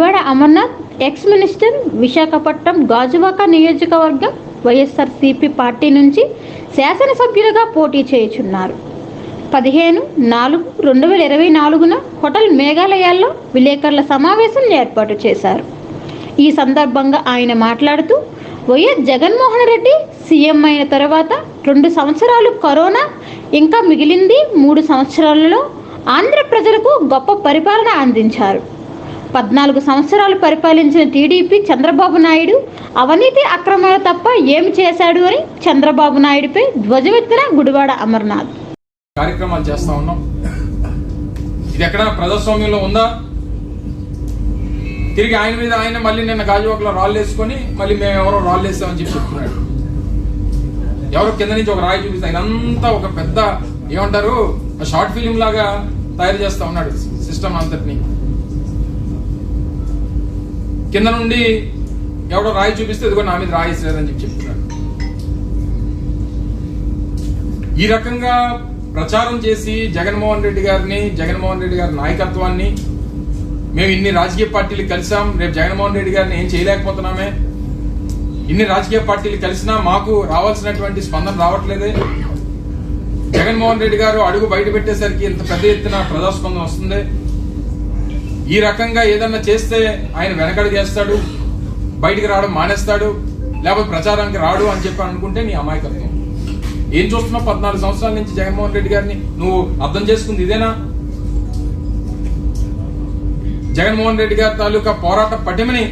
Gudivada Amarnath ex minister Visakhapatnam Gajuwaka నియోజకవర్గం YSRCP party నుంచి శాసనసభ్యులుగా పోటీ చేయుచున్నారు. పదిహేను నాలుగు రెండు వేల ఇరవై నాలుగున హోటల్ మేఘాలయాల్లో విలేకరుల సమావేశం ఏర్పాటు చేశారు. ఈ సందర్భంగా ఆయన మాట్లాడుతూ వైఎస్ జగన్మోహన్ రెడ్డి సీఎం అయిన తర్వాత రెండు సంవత్సరాలు కరోనా ఇంకా మిగిలింది మూడు సంవత్సరాలలో ఆంధ్ర ప్రజలకు గొప్ప పరిపాలన అందించారు. పద్నాలుగు సంవత్సరాలు పరిపాలించిన టీడీపీ చంద్రబాబు నాయుడు అవినీతి అక్రమాలు తప్ప ఏమి చేశాడు అని చంద్రబాబు నాయుడుపై ధ్వజమెత్తిన గుడివాడ అమర్నాథ్. కార్యక్రమాలు చేస్తా ఉన్నాం. ఇది ఎక్కడ? ప్రజాస్వామ్యంలో ఉందా? తిరిగి ఆయన మీద ఆయన మళ్ళీ నిన్న గాజువాకలో రాళ్ళు వేసుకొని మళ్ళీ మేము ఎవరో రాళ్ళు వేసామని చెప్పి చెప్తున్నాడు. ఎవరో కింద నుంచి ఒక రాయి చూపిస్తా ఇదంతా ఒక పెద్ద ఏమంటారు? షార్ట్ ఫిలిం లాగా తయారు చేస్తా ఉన్నాడు సిస్టమ్ అంతటిని. కింద నుండి ఎవడో రాయి చూపిస్తే ఇదిగో నా మీద రాయి లేదని చెప్పి చెప్తున్నాడు. ఈ రకంగా ప్రచారం చేసి జగన్మోహన్ రెడ్డి గారిని జగన్మోహన్ రెడ్డి గారి నాయకత్వాన్ని మేము ఇన్ని రాజకీయ పార్టీలు కలిసాం రేపు జగన్మోహన్ రెడ్డి గారిని ఏం చేయలేకపోతున్నామే? ఇన్ని రాజకీయ పార్టీలు కలిసినా మాకు రావాల్సినటువంటి స్పందన రావట్లేదే? జగన్మోహన్ రెడ్డి గారు అడుగు బయట పెట్టేసరికి ఇంత పెద్ద ఎత్తున ప్రజాస్పందన వస్తుంది. ఈ రకంగా ఏదన్నా చేస్తే ఆయన వెనకడు చేస్తాడు బయటికి రావడం మానేస్తాడు లేకపోతే ప్రచారానికి రాడు అని చెప్పి అనుకుంటే నీ అమాయకత్వం. ఏం చూస్తున్నావు పద్నాలుగు సంవత్సరాల నుంచి జగన్మోహన్ రెడ్డి గారిని? నువ్వు అర్థం చేసుకుంది ఇదేనా? జగన్మోహన్ రెడ్డి గారి తాలూకా పోరాట పటిమని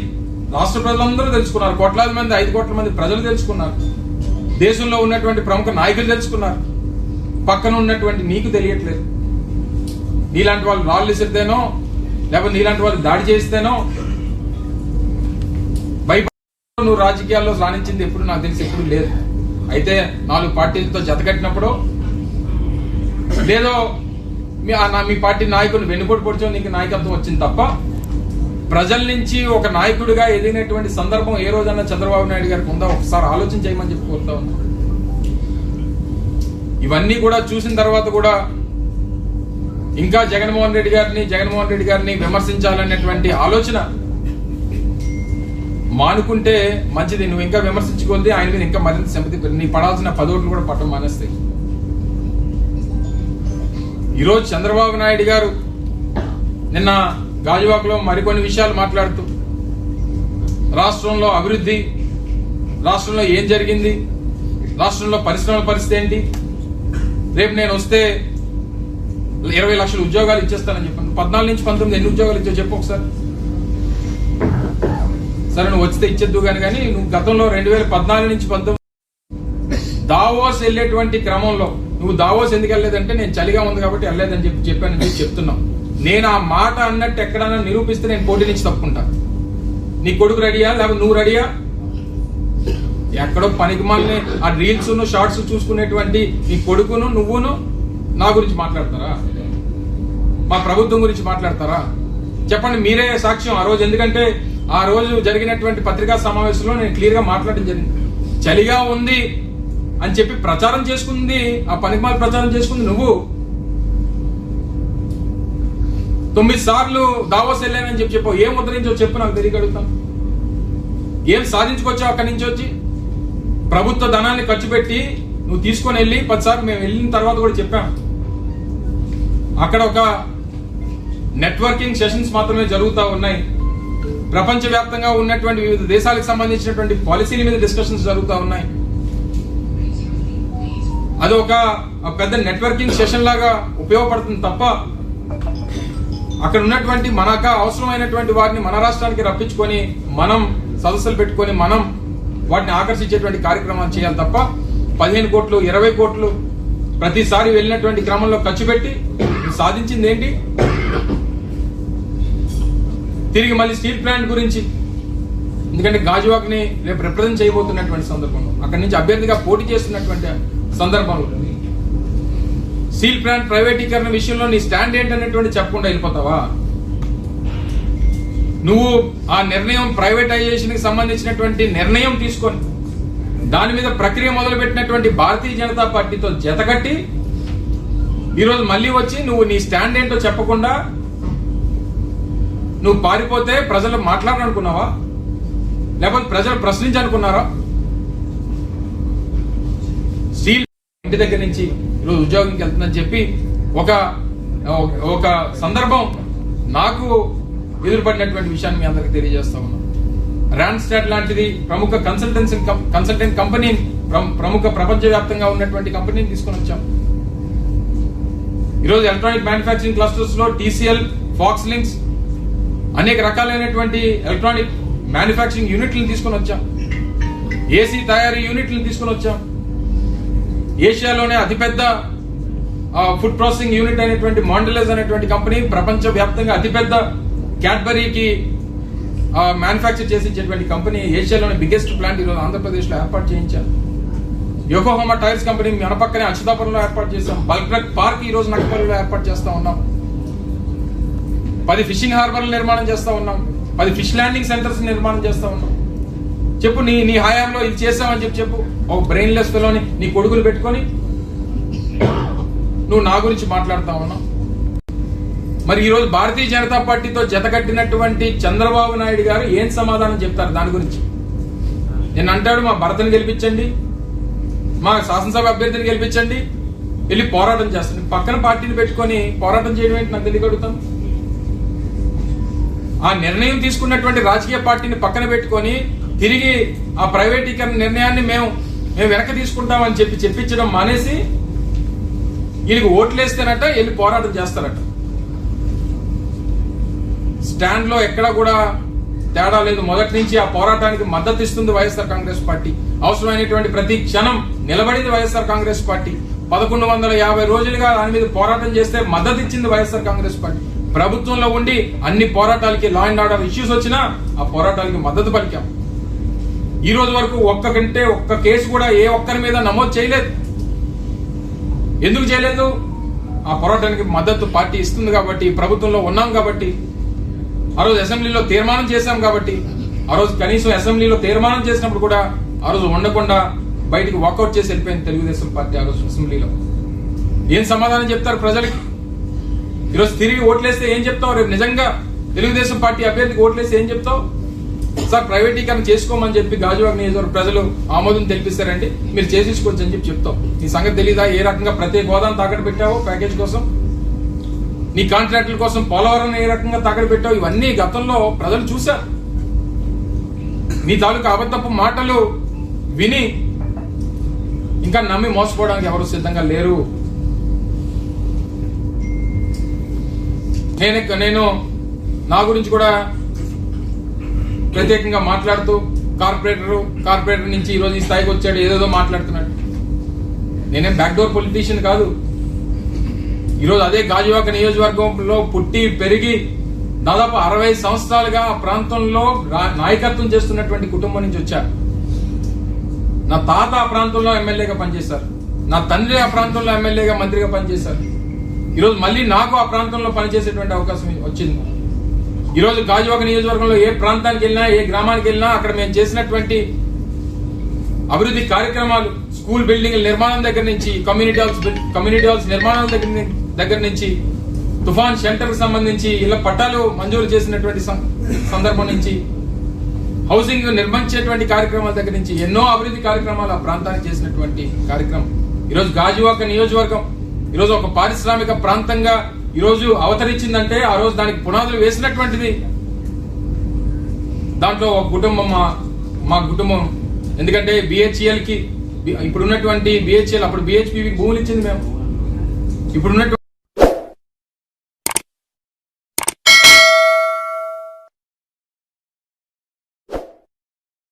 రాష్ట్ర ప్రజలందరూ తెలుసుకున్నారు. కోట్లాది మంది ఐదు కోట్ల మంది ప్రజలు తెలుసుకున్నారు. దేశంలో ఉన్నటువంటి ప్రముఖ నాయకులు తెలుసుకున్నారు. పక్కన ఉన్నటువంటి నీకు తెలియట్లేదు. నీలాంటి వాళ్ళు రాళ్ళు విసిరితేనో లేకపోతే నీలాంటి వాళ్ళు దాడి చేస్తేనో భయపడ నువ్వు రాజకీయాల్లో రాణించింది ఎప్పుడు నాకు తెలిసి ఎప్పుడు లేదు. అయితే నాలుగు పార్టీలతో జతకట్టినప్పుడు లేదో మీ నా- మీ పార్టీ నాయకుడిని వెన్నుపోటు పొడిచో నీకు నాయకత్వం వచ్చింది తప్ప ప్రజల నుంచి ఒక నాయకుడిగా ఎదిగినటువంటి సందర్భం ఏ రోజన్నా చంద్రబాబు నాయుడు గారికి ఉందా? ఒకసారి ఆలోచన చేయమని చెప్పి కోరుతా ఇవన్నీ కూడా చూసిన తర్వాత కూడా ఇంకా జగన్మోహన్ రెడ్డి గారిని జగన్మోహన్ రెడ్డి గారిని విమర్శించాలనేటువంటి ఆలోచన మానుకుంటే మంచిది. నువ్వు ఇంకా విమర్శించుకోద్ది ఆయన మీద ఇంకా మరింత సింపతి నీ పడాల్సిన పదోట్లు కూడా పట్టం మానేస్తాయి ఈరోజు చంద్రబాబు నాయుడు గారు నిన్న గాజువాకలో మరికొన్ని విషయాలు మాట్లాడుతూ రాష్ట్రంలో అభివృద్ధి రాష్ట్రంలో ఏం జరిగింది రాష్ట్రంలో పరిశ్రమల పరిస్థితి ఏంటి? రేపు నేను వస్తే ఇరవై లక్షల ఉద్యోగాలు ఇచ్చేస్తానని చెప్పాను పద్నాలుగు నుంచి పంతొమ్మిది ఎన్ని ఉద్యోగాలు ఇచ్చావు చెప్పు ఒకసారి. సరే నువ్వు వచ్చితే ఇచ్చేద్దు కానీ కానీ నువ్వు గతంలో రెండు వేల పద్నాలుగు నుంచి పంతొమ్మిది దావోస్ వెళ్ళేటువంటి క్రమంలో నువ్వు దావోస్ ఎందుకు వెళ్ళలేదంటే నేను చలిగా ఉంది కాబట్టి వెళ్ళలేదని చెప్పి చెప్పానని చెప్పి చెప్తున్నావు. నేను ఆ మాట అన్నట్టు ఎక్కడన్నా నిరూపిస్తే నేను పోటీ నుంచి తప్పుకుంటా. నీ కొడుకు రెడీయా? లేకపోతే నువ్వు రెడీయా? ఎక్కడో పనికి మాల్ని ఆ రీల్స్ షార్ట్స్ చూసుకునేటువంటి నీ కొడుకును నువ్వును నా గురించి మాట్లాడతారా? మా ప్రభుత్వం గురించి మాట్లాడతారా? చెప్పండి మీరే సాక్ష్యం ఆ రోజు. ఎందుకంటే ఆ రోజు జరిగినటువంటి పత్రికా సమావేశంలో నేను క్లియర్గా మాట్లాడడం జరిగింది. చలిగా ఉంది అని చెప్పి ప్రచారం చేసుకుంది ఆ పనికిమాల ప్రచారం చేసుకుంది నువ్వు. తొమ్మిది సార్లు దావోస్ వెళ్ళానని చెప్పి చెప్పు. ఏం ఉద్ధరించో చెప్పు నాకు తిరిగి అడుగుతాను ఏం సాధించుకొచ్చావు అక్కడి నుంచి వచ్చి? ప్రభుత్వ ధనాన్ని ఖర్చు పెట్టి నువ్వు తీసుకొని వెళ్ళి పదిసార్లు మేము వెళ్ళిన తర్వాత కూడా చెప్పాం. అక్కడ ఒక నెట్వర్కింగ్ సెషన్స్ మాత్రమే జరుగుతూ ఉన్నాయి. ప్రపంచవ్యాప్తంగా ఉన్నటువంటి వివిధ దేశాలకు సంబంధించినటువంటి పాలసీల మీద డిస్కషన్స్ జరుగుతూ ఉన్నాయి. అది ఒక పెద్ద నెట్వర్కింగ్ సెషన్ లాగా ఉపయోగపడుతుంది తప్ప అక్కడ ఉన్నటువంటి మనక అవసరమైనటువంటి వారిని మన రాష్ట్రానికి రప్పించుకొని మనం సదస్సులు పెట్టుకొని మనం వాటిని ఆకర్షించేటువంటి కార్యక్రమాలు చేయాలి తప్ప పదిహేను కోట్లు ఇరవై కోట్లు ప్రతిసారి వెళ్ళినటువంటి క్రమంలో ఖర్చు పెట్టి సాధించింది ఏంటి తిరిగి మళ్ళీ స్టీల్ ప్లాంట్ గురించి. ఎందుకంటే గాజువాక్ని రేపు రిప్రజెంట్ చేయబోతున్నటువంటి సందర్భంలో అక్కడి నుంచి అభ్యర్థిగా పోటీ చేస్తున్నటువంటి సందర్భంలో. స్టీల్ ప్లాంట్ ప్రైవేటీకరణ విషయంలో నీ స్టాండ్ ఏంటనేటువంటి చెప్పకుండా వెళ్ళిపోతావా? నువ్వు ఆ నిర్ణయం ప్రైవేటైజేషన్కి సంబంధించినటువంటి నిర్ణయం తీసుకొని దాని మీద ప్రక్రియ మొదలుపెట్టినటువంటి భారతీయ జనతా పార్టీతో జతకట్టి ఈరోజు మళ్ళీ వచ్చి నువ్వు నీ స్టాండ్ ఏంటో చెప్పకుండా నువ్వు పారిపోతే ప్రజలు మాట్లాడాలనుకున్నావా? లేకపోతే ప్రజలు ప్రశ్నించాలనుకున్నారా? స్టీల్ ఇంటి దగ్గర నుంచి ఈరోజు ఉద్యోగంకి వెళ్తుందని చెప్పి ఒక ఒక సందర్భం నాకు ఎదురుపడినటువంటి విషయాన్ని మీ అందరికి తెలియజేస్తా ఉన్నాను. ర్యాన్స్టాట్ లాంటిది ప్రముఖ కన్సల్టెన్సీ కన్సల్టెంట్ కంపెనీ ప్రముఖ ప్రపంచవ్యాప్తంగా ఉన్నటువంటి కంపెనీని తీసుకొని వచ్చాం. ఈరోజు ఎలక్ట్రానిక్ మ్యానుఫ్యాక్చరింగ్ క్లస్టర్స్లో టీసీఎల్ ఫాక్స్ లింక్స్ అనేక రకాలైనటువంటి ఎలక్ట్రానిక్ మ్యానుఫ్యాక్చరింగ్ యూనిట్లను తీసుకొని వచ్చాం. ఏసీ తయారీ యూనిట్లను తీసుకొని వచ్చాం. ఏషియాలోనే అతిపెద్ద ఫుడ్ ప్రాసెసింగ్ యూనిట్ అయినటువంటి మాండలైజ్ అనేటువంటి కంపెనీ ప్రపంచ వ్యాప్తంగా అతిపెద్ద క్యాడ్బరీకి మ్యానుఫ్యాక్చర్ చేసి ఇచ్చేటువంటి కంపెనీ ఏషియాలోని బిగ్గెస్ట్ ప్లాంట్ ఈరోజు ఆంధ్రప్రదేశ్లో ఏర్పాటు చేయించారు. యోకోహోమా టైర్స్ కంపెనీ మన పక్కనే అచ్యుతాపురంలో ఏర్పాటు చేస్తాం బల్క్ పార్క్ ఈ రోజు నక్కపల్లిలో ఏర్పాటు చేస్తా ఉన్నాం. పది ఫిషింగ్ హార్బర్లు నిర్మాణం చేస్తా ఉన్నాం. పది ఫిష్ ల్యాండింగ్ సెంటర్స్ నిర్మాణం చేస్తా ఉన్నాం. చెప్పు నీ నీ హయాంలో ఇది చేసామని చెప్పి చెప్పు. ఒక బ్రెయిన్లెస్ పిల్లని నీ కొడుకులు పెట్టుకొని నువ్వు నా గురించి మాట్లాడుతా ఉన్నావు. మరి ఈరోజు భారతీయ జనతా పార్టీతో జతకట్టినటువంటి చంద్రబాబు నాయుడు గారు ఏం సమాధానం చెప్తారు దాని గురించి? నేను అంటాడు మా భర్తను గెలిపించండి. మా శాసనసభ అభ్యర్థిని గెలిపించండి. వెళ్ళి పోరాటం చేస్తుంది. పక్కన పార్టీని పెట్టుకొని పోరాటం చేయడం ఏంటి నాకు తెలియగలుగుతాం ఆ నిర్ణయం తీసుకున్నటువంటి రాజకీయ పార్టీని పక్కన పెట్టుకొని తిరిగి ఆ ప్రైవేటీకరణ నిర్ణయాన్ని మేము మేము వెనక తీసుకుంటామని చెప్పి చెప్పించడం మానేసి వీళ్ళకి ఓట్లేస్తేనట వెళ్ళి పోరాటం చేస్తారట. స్టాండ్లో ఎక్కడా కూడా తేడా లేదు. మొదటి నుంచి ఆ పోరాటానికి మద్దతు ఇస్తుంది వైఎస్ఆర్ కాంగ్రెస్ పార్టీ. అవసరమైనటువంటి ప్రతి క్షణం నిలబడింది వైఎస్ఆర్ కాంగ్రెస్ పార్టీ. పదకొండు వందల యాభై రోజులుగా దాని మీద పోరాటం చేస్తే మద్దతు ఇచ్చింది వైఎస్ఆర్ కాంగ్రెస్ పార్టీ. ప్రభుత్వంలో ఉండి అన్ని పోరాటాలకి లా అండ్ ఆర్డర్ ఇష్యూస్ వచ్చినా ఆ పోరాటాలకి మద్దతు పలికాం. ఈ రోజు వరకు ఒక్క కంటే ఒక్క కేసు కూడా ఏ ఒక్కరి మీద నమోదు చేయలేదు. ఎందుకు చేయలేదు? ఆ పోరాటానికి మద్దతు పార్టీ ఇస్తుంది కాబట్టి ప్రభుత్వంలో ఉన్నాం కాబట్టి ఆ రోజు అసెంబ్లీలో తీర్మానం చేశాం కాబట్టి ఆ రోజు కనీసం అసెంబ్లీలో తీర్మానం చేసినప్పుడు కూడా ఆ రోజు ఉండకుండా బయటికి వాకౌట్ చేసి వెళ్ళిపోయింది తెలుగుదేశం పార్టీ ఆ రోజు అసెంబ్లీలో. ఏం సమాధానం చెప్తారు ప్రజలకి? ఈరోజు తిరిగి ఓట్లేస్తే ఏం చెప్తావు? రేపు నిజంగా తెలుగుదేశం పార్టీ అభ్యర్థికి ఓట్లేస్తే ఏం చెప్తావు? సార్ ప్రైవేటీకరణ చేసుకోమని చెప్పి గాజువాక నియోజకవర్గ ప్రజలు ఆమోదం తెలిపిస్తారండి. మీరు చేసేసుకోవచ్చు అని చెప్పి చెప్తావు నీ సంగతి తెలీదా? ఏ రకంగా ప్రతి హోదాను తాకట్టు పెట్టావో ప్యాకేజ్ కోసం? నీ కాంట్రాక్టుల కోసం పోలవరం ఏ రకంగా తాకట్టు పెట్టావు? ఇవన్నీ గతంలో ప్రజలు చూశారు. నీ తాలూకా అబద్ధపు మాటలు విని ఇంకా నమ్మి మోసపోవడానికి ఎవరు సిద్ధంగా లేరు. నేను నేను నా గురించి కూడా ప్రత్యేకంగా మాట్లాడుతూ కార్పొరేటర్ కార్పొరేటర్ నుంచి ఈరోజు ఈ స్థాయికి వచ్చాడు ఏదేదో మాట్లాడుతున్నాడు. నేనేం బ్యాక్డోర్ పొలిటీషియన్ కాదు. ఈరోజు అదే గాజువాక నియోజకవర్గంలో పుట్టి పెరిగి దాదాపు అరవై సంవత్సరాలుగా ఆ ప్రాంతంలో నాయకత్వం చేస్తున్నటువంటి కుటుంబం నుంచి వచ్చారు నా తాత ఆ ప్రాంతంలో ఎమ్మెల్యేగా పనిచేశారు. నా తండ్రి ఆ ప్రాంతంలో ఎమ్మెల్యేగా మంత్రిగా పనిచేశారు. ఈరోజు మళ్ళీ నాకు ఆ ప్రాంతంలో పనిచేసేటువంటి అవకాశం వచ్చింది. ఈరోజు గాజువాక నియోజకవర్గంలో ఏ ప్రాంతానికి వెళ్ళినా ఏ గ్రామానికి వెళ్ళినా అక్కడ మేము చేసినటువంటి అభివృద్ధి కార్యక్రమాలు స్కూల్ బిల్డింగ్ నిర్మాణం దగ్గర నుంచి కమ్యూనిటీ హాల్స్ కమ్యూనిటీ హాల్స్ నిర్మాణం దగ్గర దగ్గర నుంచి తుఫాన్ షెల్టర్ సంబంధించి ఇలా పట్టాలు మంజూరు చేసినటువంటి సందర్భం నుంచి హౌసింగ్ నిర్మించేటువంటి కార్యక్రమాల దగ్గర నుంచి ఎన్నో అభివృద్ధి కార్యక్రమాలు ఆ ప్రాంతానికి చేసినటువంటి కార్యక్రమం. ఈరోజు గాజువాక నియోజకవర్గం. ఈరోజు ఒక పారిశ్రామిక ప్రాంతంగా ఈరోజు అవతరించిందంటే ఆ రోజు దానికి పునాదులు వేసినటువంటిది. దాంట్లో ఒక కుటుంబం మా మా కుటుంబం. ఎందుకంటే బిహెచ్ఎల్కి ఇప్పుడున్నటువంటి బిహెచ్ఎల్ అప్పుడు బిహెచ్పి భూములు ఇచ్చింది మేము. ఇప్పుడున్నటువంటి